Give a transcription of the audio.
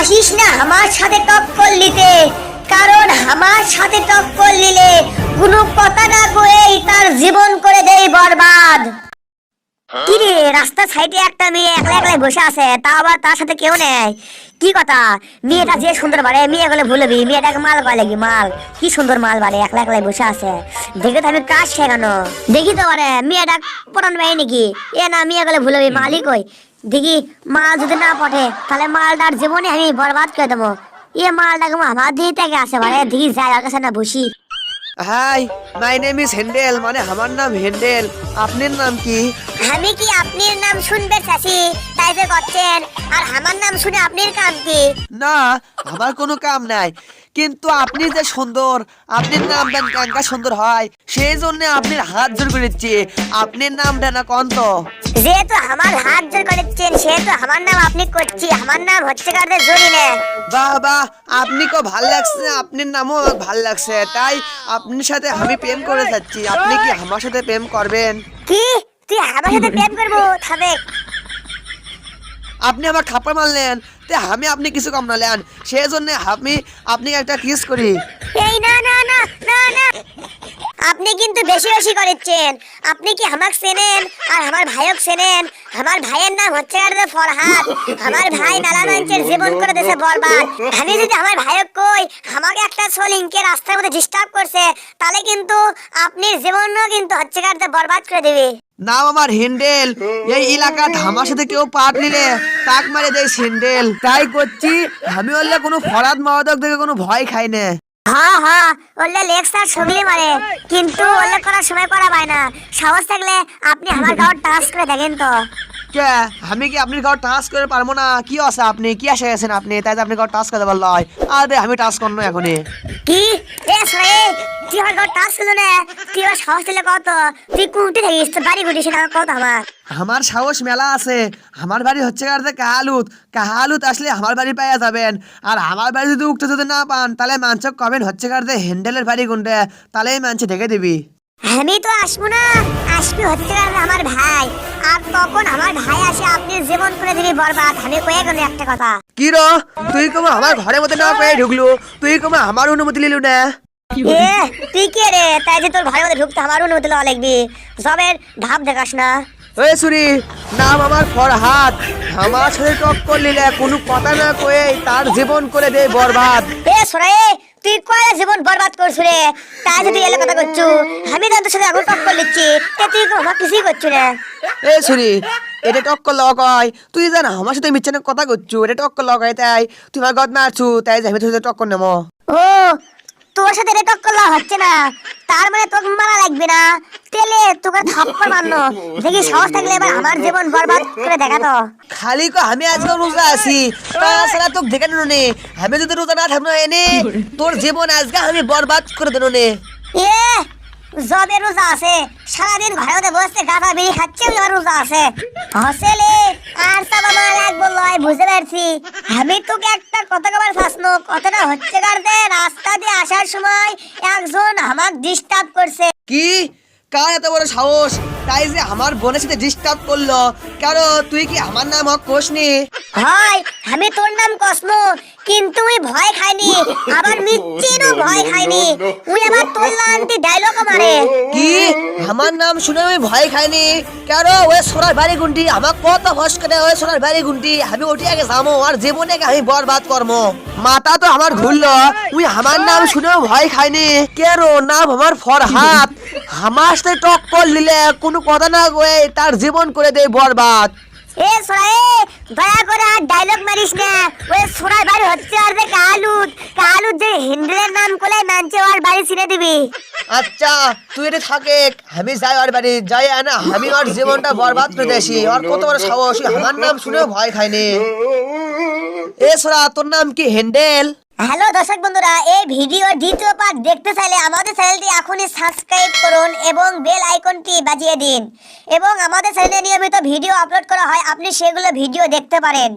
আসিস না আমার সাথে টক্কর নিতে কারণ আমার সাথে টক্কর নিলে কোনো কথা না তার জীবন করে দেই বরবাদ। কিরে রাস্তার সাইডে একটা মেয়ে একলা একলাই বসে আছে, তা আবার তার সাথে কেউ নেই? কি কথা? মেয়েটা যে সুন্দর বাড়ে মেয়ে গেলে ভুলবি মেয়েটাকে মাল করে লাগি মাল? কি সুন্দর মাল বাড়ে একলা একলাই বসে আছে? দেখে তো আমি কাজ শেখানো? দেখি তো বারে মেয়েটা পটান পাই নাকি? এ না, মেয়ে গেলে ভুলবি মালিক ওই। দেখি মাল যদি না পটে তাহলে মালটার জীবনে আমি বরবাদ করে দেবো। এ মালটাকে আমার দিয়ে থেকে আসে বারে দেখি যাই ওর কাছে না বসি। হাই মাই নেম ইজ হেন্ডেল মানে আমার নাম হেন্ডেল আপনার নাম কি? আমি কি আপনার নাম শুনবে চাষি তাই যে করছেন। আর আমার নাম শুনে আপনার কাম কি? না আমার কোনো কাম নাই। কিন্তু আপনি যে সুন্দর আপনার নাম দেন কাঙ্কা সুন্দর হয় সেই জন্য আপনার হাত জোর করেছি। আপনার নাম দেন কন্ত। যেহেতু আমার হাত জোর করেছেন সেহেতু আমার নাম আপনি করছি। আমার নাম হচ্ছে কাদের জরি নে বাহ বাহ আপনি কো ভালো লাগছে আপনার নামও ভালো লাগছে তাই আপনার সাথে আমি প্রেম করে যাচ্ছি। আপনি কি আমার সাথে প্রেম করবেন? কি? তুই আমার সাথে প্রেম করব? থাবে আপনি আমার খাপড় মারলেন তে আমি আপনি কিছু কম নালেন সেই জন্য আমি আপনি একটা কিস করি। এই না না না না না। আপনি কিন্তু বেশি বেশি করেছেন। আপনি কি আমাকে চেনেন? আর আমার ভাইক চেনেন? আমার ভাইয়ের নাম হচ্ছে কাদের ফরহাদ। আমার ভাই নালাগঞ্জের জীবন করে দিয়েছে বরবাদ। আমি যদি আমার ভাইক কই, আমাকে একটা সোলিংকে রাস্তার মধ্যে ডিস্টার্ব করছে, তাহলে কিন্তু আপনি জীবনও কিন্তু হচ্ছে কাদের বরবাদ করে দেবে। নাম আমার হিন্ডেল। এই এলাকার আমার সাথে কেউ পাট নিলে তাক মারে দেয় সিন্ডেল তাই করছি, আমি বললে কোনো ফরাদ মাদক দেখে কোনো ভয় খাই না। হ্যাঁ হ্যাঁ ওলে লেক্সার সগলি মারে, কিন্তু ওলে করার সময় করা পায় না। সাহস থাকলে আপনি আমার গাওয়ার টাচ করে দেখেন তো। কে? আমি কি আপনি ঘর টাচ করে পারব না? কি আছে আপনি? কি আসে গেছেন আপনি? তাই তো আপনি ঘর টাচ করতে পারল আরে আমি টাচ করব এখনই। কি? এ সরে! তুই আমার গাঁর টাচ করল না? তুই আমার সাহস দিলে কত? তুই কুটি থাকিস তোর বাড়ি কুটি সেটা কত আমার আমার সাহস মেলা আছে। আমার বাড়ি হচ্ছে কারতে কাহালুত। কাহালুত আসলে আমার বাড়ি পাইয়া যাবেন। আর আমার বাড়ি যদি উঠতে যদি না পান তাহলে মানচক কবেন হচ্ছে কারতে হ্যান্ডেলের বাড়ি কোনটা তাহলে মানছে ঢেকে দিবি। আমি তো আসব না। আসবি হচ্ছে আমার ভাই। আর তখন আমার ভাই আসে আপনি জীবন করে দিবি বরবাদ আমি কয়ে গেল একটা কথা। কি র? তুই কমা আমার ঘরের মধ্যে না পেয়ে ঢুকলু? তুই কমা আমার অনুমতি লিলু না? এ তুই কে রে? তাই যে তোর ঘরের মধ্যে ঢুকতে আমার অনুমতি লওয়া লাগবি। সবের ভাব দেখাস না। ওই সুরি নাম আমার ফরহাদ। আমার সাথে কোনো কথা না কয়ে তার জীবন করে দে বরবাদ। এ জীবন বরবাদ করছু রে। তাই যদি এলে কথা করছু। আমি তো তোর সাথে এখন টক্কর লিচ্ছি। তে তুই তো আমার কিছুই করছু রে এ সুরি এটা টক লগ হয়। তুই জানা আমার সাথে না কথা করছু। এটা টক করলে অকয় তাই। তুই আমার গদ মারছু তাই আমি তোর সাথে টক্কর নেব। ও তোর সাথে এটা টক করলে হচ্ছে না। তার মানে তোকে মারা লাগবে না। তেলে তোকে থাপ্পড় মারনো দেখি সাহস থাকলে এবার আমার জীবন বরবাদ করে দেখা তো খালি কো আমি আজকে রোজা আছি। তাছাড়া তোকে দেখে নে। আমি যদি রোজা না থাকব এনে তোর জীবন আজকে আমি বরবাদ করে দেবো নে। এ জবে রোজা আছে সারাদিন মধ্যে বসে গাঁদা বিড়ি খাচ্ছে আমার রোজা আছে। হসেলে আর সব আমার লাগবো লয় বুঝতে পারছি। আমি তোকে একটা কথা কবার ফাসনো। কথাটা হচ্ছে কারদে রাস্তা দিয়ে আসার সময় একজন আমাক ডিস্টার্ব করছে। কি? কার এত বড় সাহস? তাই যে আমার বোনের সাথে ডিস্টার্ব করল। কেন তুই কি আমার নাম হক কোষনি হয় আমি তোর নাম কসমো কিন্তু ওই ভয় খাইনি। আবার মিচ্ছিরও ভয় খাইনি। ওই আবার তোর লান্তি ডায়লগ মারে। কি? আমার নাম শুনে আমি ভয় খাইনি? কেন ওই সোনার বাড়ি গুন্টি আমার কত ভস করে ওই সোনার বাড়ি গুন্টি আমি ওটি আগে যাব আর জীবনে আমি বরবাদ করব মাথা তো আমার ঘুরলো তুই আমার নাম শুনেও ভয় খাইনি। কেন নাম আমার ফরহাত আমার সাথে টক্কর নিলে কোনো কথা না কয়ে তার জীবন করে দেয় বরবাদ। এ সোনাই দয়া করে আর ডায়লগ মারিস না। ওই সোনার বাড়ি হচ্ছে আর যে কালুদ। কালুদ যে হিন্দির নাম কোলে মানছে আর বাড়ি ছিনে দিবি। আচ্ছা তুই এটা থাকে আমি যাই আর বাড়ি যাই না আমি ওর জীবনটা বরবাদ করে দেছি আর কত বড় সাহস আমার নাম শুনেও ভয় খাইনি এ সোরা তোর নাম কি হ্যান্ডেল হ্যালো দর্শক বন্ধুরা, এই ভিডিওর দ্বিতীয় পার্ট দেখতে চাইলে আমাদের চ্যানেলটি এখনই সাবস্ক্রাইব করুন এবং বেল আইকনটি বাজিয়ে দিন। এবং আমাদের চ্যানেলে নিয়মিত ভিডিও আপলোড করা হয়, আপনি সেগুলো ভিডিও দেখতে পারেন।